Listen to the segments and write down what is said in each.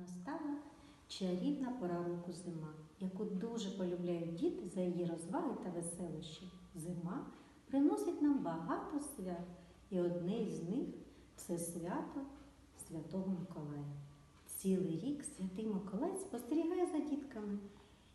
Настала чарівна пора року зима, яку дуже полюбляють діти за її розваги та веселощі. Зима приносить нам багато свят, і одне із них це свято Святого Миколая. Цілий рік святий Миколай спостерігає за дітками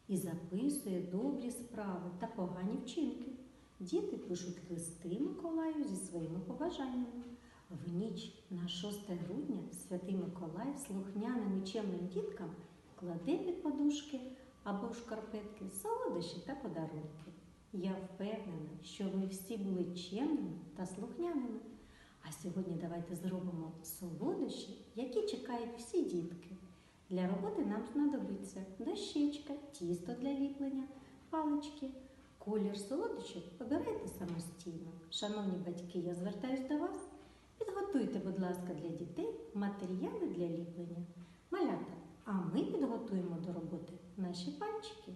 і записує добрі справи та погані вчинки. Діти пишуть листи Миколаю зі своїми побажаннями. В ніч на 6 грудня святий Миколай слухняним і чемним діткам кладе під подушки або в шкарпетки солодощі та подарунки. Я впевнена, що ви всі були чемними та слухняними. А сьогодні давайте зробимо солодощі, які чекають всі дітки. Для роботи нам знадобиться дощечка, тісто для ліплення, палички. Колір солодощів обирайте самостійно. Шановні батьки, я звертаюсь до вас. Підготуйте, будь ласка, для дітей матеріали для ліплення. Малята, а ми підготуємо до роботи наші пальчики.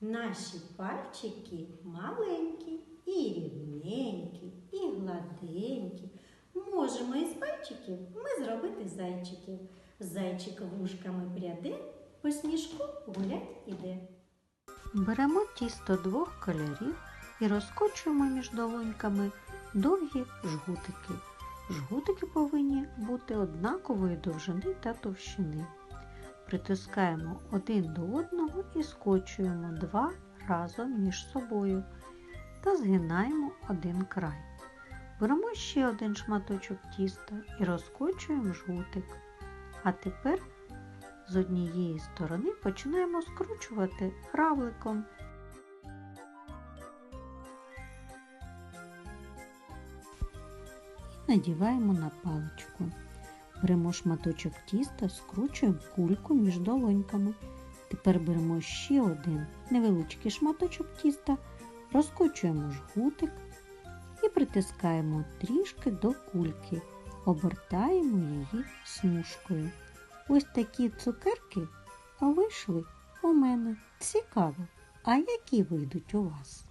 Наші пальчики маленькі, і рівненькі, і гладенькі. Можемо із пальчиків ми зробити зайчиків. Зайчик вушками пряде, по сніжку гулять іде. Беремо тісто двох кольорів і розкочуємо між долоньками довгі жгутики. Жгутики повинні бути однакової довжини та товщини. Притискаємо один до одного і скочуємо два разом між собою та згинаємо один край. Беремо ще один шматочок тіста і розкочуємо жгутик. А тепер з однієї сторони починаємо скручувати равликом. Надіваємо на паличку. Беремо шматочок тіста, скручуємо кульку між долоньками. Тепер беремо ще один невеличкий шматочок тіста, розкочуємо жгутик і притискаємо трішки до кульки, обертаємо її смужкою. Ось такі цукерки вийшли у мене. Цікаво. А які вийдуть у вас?